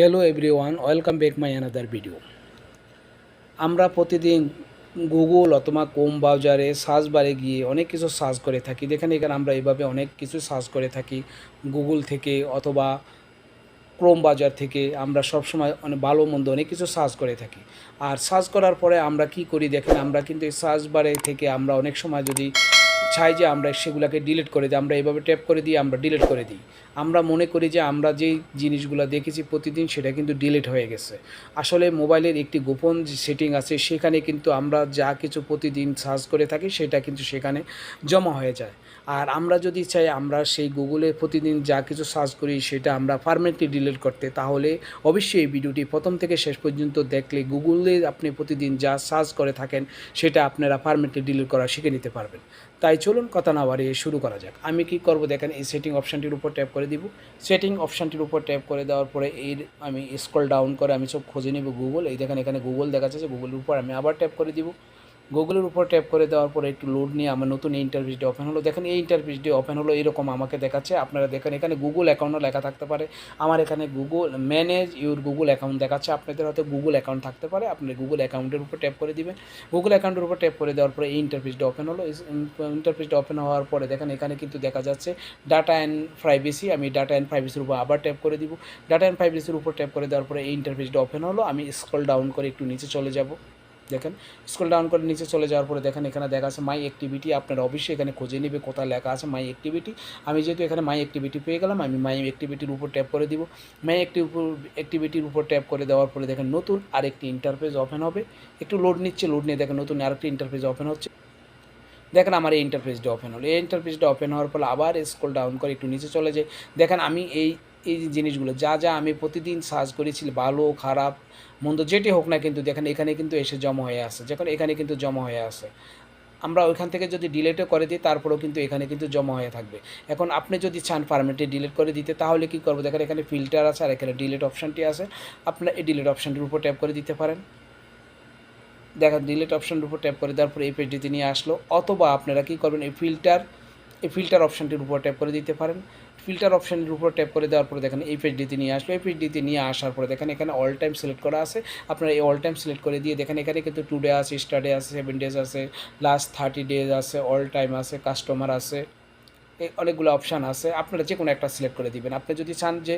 Hello everyone welcome back my another video আমরা প্রতিদিন Google অথবা কোম ব্রাউজারে সার্চ বারে গিয়ে অনেক কিছু সার্চ করে থাকি। দেখেন এখানে আমরা এভাবে অনেক কিছু সার্চ করে থাকি। গুগল থেকে অথবা ক্রোম বাজার থেকে আমরা সবসময় অনেক ভালো মন্দ অনেক কিছু সার্চ করে থাকি। আর সার্চ করার পরে আমরা কি করি দেখেন, আমরা কিন্তু এই সার্চ বারে থেকে আমরা অনেক সময় যদি চাই যে আমরা সেগুলোকে ডিলিট করে দিই, আমরা এইভাবে ট্যাপ করে দিই আমরা ডিলিট করে দিই। আমরা মনে করি যে আমরা যেই জিনিসগুলো দেখেছি প্রতিদিন সেটা কিন্তু ডিলিট হয়ে গেছে। আসলে মোবাইলের একটি গোপন যে সেটিং আছে সেখানে কিন্তু আমরা যা কিছু প্রতিদিন সার্চ করে থাকি সেটা কিন্তু সেখানে জমা হয়ে যায়। আর আমরা যদি চাই আমরা সেই গুগলে প্রতিদিন যা কিছু সার্চ করি সেটা আমরা পারমানেন্টলি ডিলিট করতে, তাহলে অবশ্যই এই ভিডিওটি প্রথম থেকে শেষ পর্যন্ত দেখলে গুগলে আপনি প্রতিদিন যা সার্চ করে থাকেন সেটা আপনারা পারমানেন্টলি ডিলিট করা শিখে নিতে পারবেন। তাই চলুন কথা না বাড়িয়ে শুরু করা যাক। আমি কি করব দেখেন এই সেটিং অপশানটির উপর ট্যাপ করে দিব। সেটিং অপশানটির উপর ট্যাপ করে দেওয়ার পরে এর আমি স্ক্রল ডাউন করে আমি সব খুঁজে নেব গুগল এই দেখেন এখানে গুগল দেখা যাচ্ছে গুগলের উপর আমি আবার ট্যাপ করে দিব। গুগলের উপর ট্যাপ করে দেওয়ার পরে একটু লোড নিয়ে আমার নতুন এই ইন্টারভিউটি ওপেন হলো। দেখেন এই ইন্টারভিউটি ওপেন হলো, এরকম আমাকে দেখাচ্ছে। আপনারা দেখেন এখানে গুগল অ্যাকাউন্টও লেখা থাকতে পারে। আমার এখানে Google manage your Google account দেখাচ্ছে। আপনাদের হয়তো গুগল অ্যাকাউন্ট থাকতে পারে। আপনি গুগল অ্যাকাউন্টের উপর ট্যাপ করে দিবেন। গুগল অ্যাকাউন্টের উপর ট্যাপ করে দেওয়ার পরে এই ইন্টারফেসটা ওপেন হলো। ইন্টারফেসটা ওপেন হওয়ার পরে দেখেন এখানে কিন্তু দেখা যাচ্ছে ডাটা অ্যান্ড প্রাইভেসি আমি ডাটা অ্যান্ড প্রাইভেসির উপর আবার ট্যাপ করে দিব। ডাটা অ্যান্ড প্রাইভেসির উপর ট্যাপ করে দেওয়ার পরে এই ইন্টারফেসটা ওপেন হলো। আমি স্ক্রল ডাউন করে একটু নিচে চলে যাব। দেখেন স্কুল ডাউন করে নিচে চলে যাওয়ার পরে দেখেন, এখানে দেখা আছে মাই অ্যাক্টিভিটি আপনার অবশ্যই এখানে খুঁজে নেবে কোথায় লেখা আছে মাই অ্যাক্টিভিটি আমি যেহেতু এখানে মাই অ্যাক্টিভিটি পেয়ে গেলাম, আমি মাই অ্যাক্টিভিটির উপর ট্যাপ করে দিব। মাই অ্যাক্টিভ অ্যাক্টিভিটির উপর ট্যাপ করে দেওয়ার পরে দেখেন, নতুন আরেকটি ইন্টারফেস ওপেন হবে। একটু লোড নিচ্ছে লোড নিয়ে দেখেন, নতুন আরেকটি ইন্টারফেস ওপেন হচ্ছে। দেখেন, আমার এই ইন্টারফেসটা ওপেন হলো। এই ইন্টারফেসটা ওপেন হওয়ার ফলে আবার স্ক্রল ডাউন করে একটু নিচে চলে যায় দেখেন, আমি এই এই জিনিসগুলো, যা যা আমি প্রতিদিন সার্চ করেছি ভালো, খারাপ, মন্দ যেটি হোক না কিন্তু দেখেন এখানে কিন্তু এসে জমা হয়ে আসে। যখন এখানে কিন্তু জমা হয়ে আসে, আমরা ওইখান থেকে যদি ডিলেটও করে দিই, তারপরেও কিন্তু এখানে কিন্তু জমা হয়ে থাকবে। এখন আপনি যদি চান পারমানেন্টলি ডিলিট করে দিতে, তাহলে কী করব? দেখেন এখানে ফিল্টার আছে, আর এখানে ডিলেট অপশানটি আছে। আপনার এই ডিলেট অপশানটির উপর ট্যাপ করে দিতে পারেন। দেখেন ডিলেট অপশানের উপর ট্যাপ করে দেওয়ার পরে এই পেজটিতে নিয়ে আসলো। অথবা আপনারা কী করবেন, এই ফিল্টার এই ফিল্টার অপশানটির উপর ট্যাপ করে দিতে পারেন। ফিল্টার অপশানের উপর ট্যাপ করে দেওয়ার পরে দেখেন এই পেজটিতে নিয়ে আসলো। এই পেজটিতে নিয়ে আসার পরে দেখেন এখানে অল টাইম সিলেক্ট করা আছে। আপনারা এই অল টাইম সিলেক্ট করে দিয়ে দেখেন এখানে কিন্তু টু ডে আছে স্টারডে আছে সেভেন ডেজ আছে লাস্ট থার্টি ডেজ আছে অল টাইম আছে কাস্টমার আছে। অনেকগুলো অপশান আছে। আপনারা যে কোনো একটা সিলেক্ট করে দিবেন। আপনি যদি চান যে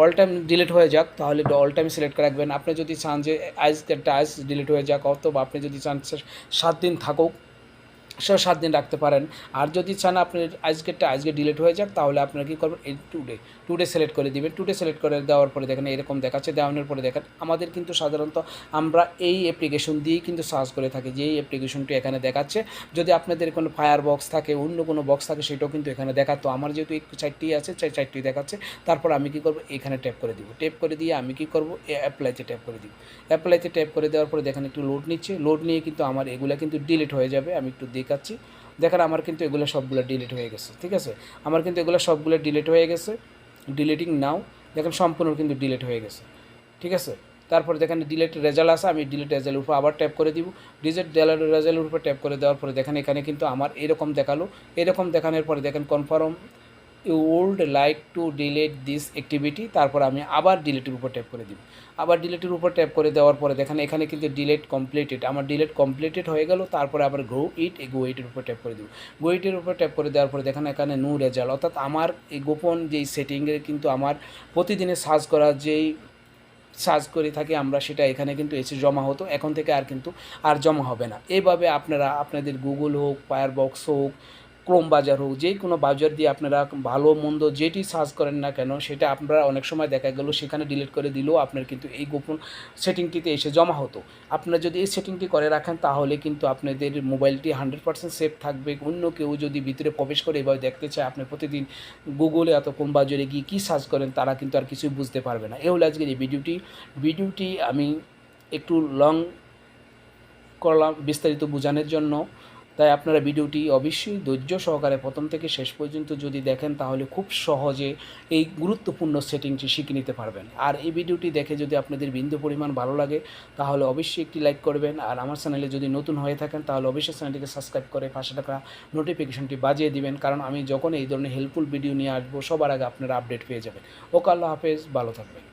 অল টাইম ডিলিট হয়ে যাক, তাহলে অল টাইম সিলেক্ট করে রাখবেন। আপনি যদি চান যে আইস একটা আইস ডিলিট হয়ে যাক, অথবা আপনি যদি চান সাত দিন থাকুক সে সাত দিন রাখতে পারেন। আর যদি চান আপনার আজকেরটা আজকে ডিলিট হয়ে যাক, তাহলে আপনারা কী করবেন? এই টুডে টুডে সিলেক্ট করে দিবেন। টুডে সিলেক্ট করে দেওয়ার পরে দেখেন, এরকম দেখাচ্ছে, দেওয়ানোর পরে দেখেন, আমাদের কিন্তু সাধারণত আমরা এই অ্যাপ্লিকেশন দিয়েই কিন্তু সার্চ করে থাকি, যে এই অ্যাপ্লিকেশনটি এখানে দেখাচ্ছে। যদি আপনাদের কোনো ফায়ার বক্স থাকে, অন্য কোনো বক্স থাকে, সেটাও কিন্তু এখানে দেখাতো আমার যেহেতু এই চারটি আছে চাই চারটি দেখাচ্ছে, তারপর আমি কী করব? এখানে ট্যাপ করে দিব। ট্যাপ করে দিয়ে আমি কী করব? অ্যাপ্লাইতে ট্যাপ করে দিব। অ্যাপ্লাইতে ট্যাপ করে দেওয়ার পরে দেখেন, একটু লোড নিচ্ছে। লোড নিয়ে কিন্তু আমার এগুলো কিন্তু ডিলিট হয়ে যাবে। আমি একটু দেখাচ্ছি। দেখেন, আমার কিন্তু এগুলো সবগুলো ডিলিট হয়ে গেছে, ঠিক আছে? আমার কিন্তু এগুলো সবগুলো ডিলিট হয়ে গেছে। ডিলিটিং নাও দেখেন, সম্পূর্ণ কিন্তু ডিলিট হয়ে গেছে, ঠিক আছে? তারপরে দেখেন ডিলেট রেজাল্ট আসে আমি ডিলেট রেজাল্ট উপর আবার ট্যাপ করে দিব। ডিলেট রেজাল্ট উপর ট্যাপ করে দেওয়ার পরে দেখেন, এখানে কিন্তু আমার এরকম দেখাল। এরকম দেখানোর পরে দেখেন confirm you would like to delete this activity তারপর আমি আবার ডিলেটের উপর ট্যাপ করে দিব। আবার ডিলেটের উপর ট্যাপ করে দেওয়ার পরে দেখেন, এখানে কিন্তু ডিলেট কমপ্লিটেড আমার ডিলেট কমপ্লিটেড হয়ে গেল, তারপরে আবার গ্রো ইট গো ইটের উপর ট্যাপ করে দিব। গো ইটের উপর ট্যাপ করে দেওয়ার পরে দেখেন, এখানে নো রেজাল্ট অর্থাৎ আমার এই গোপন যেই সেটিংয়ের কিন্তু আমার প্রতিদিনে সার্চ করার যেই সার্চ করে থাকি, আমরা সেটা এখানে কিন্তু এসে জমা হতো, এখন থেকে আর কিন্তু আর জমা হবে না। এইভাবে আপনারা, আপনাদের গুগল হোক ফায়ার বক্স হোক ক্রোম বাজার হোক, যে কোনো বাজার দিয়ে আপনারা ভালো মন্দ যেটি সার্চ করেন না কেন, সেটা আপনারা অনেক সময় দেখা গেল সেখানে ডিলিট করে দিলেও আপনার কিন্তু এই গোপন সেটিংটিতে এসে জমা হতো। আপনারা যদি এই সেটিংটি করে রাখেন, তাহলে কিন্তু আপনাদের মোবাইলটি হান্ড্রেড পার্সেন্ট সেফ থাকবে। অন্য কেউ যদি ভিতরে প্রবেশ করে এভাবে দেখতে চায়, আপনি প্রতিদিন গুগলে এত কোন বাজারে গিয়ে কী সার্চ করেন, তারা কিন্তু আর কিছুই বুঝতে পারবে না। এ হলো আজকের এই ভিডিওটি। ভিডিওটি আমি একটু লং করলাম বিস্তারিত বোঝানোর জন্য। তাই আপনারা ভিডিওটি অবশ্যই ধৈর্য সহকারে প্রথম থেকে শেষ পর্যন্ত যদি দেখেন, তাহলে খুব সহজে এই গুরুত্বপূর্ণ সেটিংটি শিখে নিতে পারবেন। আর এই ভিডিওটি দেখে যদি আপনাদের বিন্দু পরিমাণ ভালো লাগে, তাহলে অবশ্যই একটি লাইক করবেন। আর আমার চ্যানেলে যদি নতুন হয়ে থাকেন, তাহলে অবশ্যই চ্যানেলটিকে সাবস্ক্রাইব করে পাশে থাকা নোটিফিকেশনটি বাজিয়ে দিবেন। কারণ আমি যখন এই ধরনের হেল্পফুল ভিডিও নিয়ে আসব, সবার আগে আপনারা আপডেট পেয়ে যাবেন। ওকে, আল্লাহ হাফেজ, ভালো থাকবেন।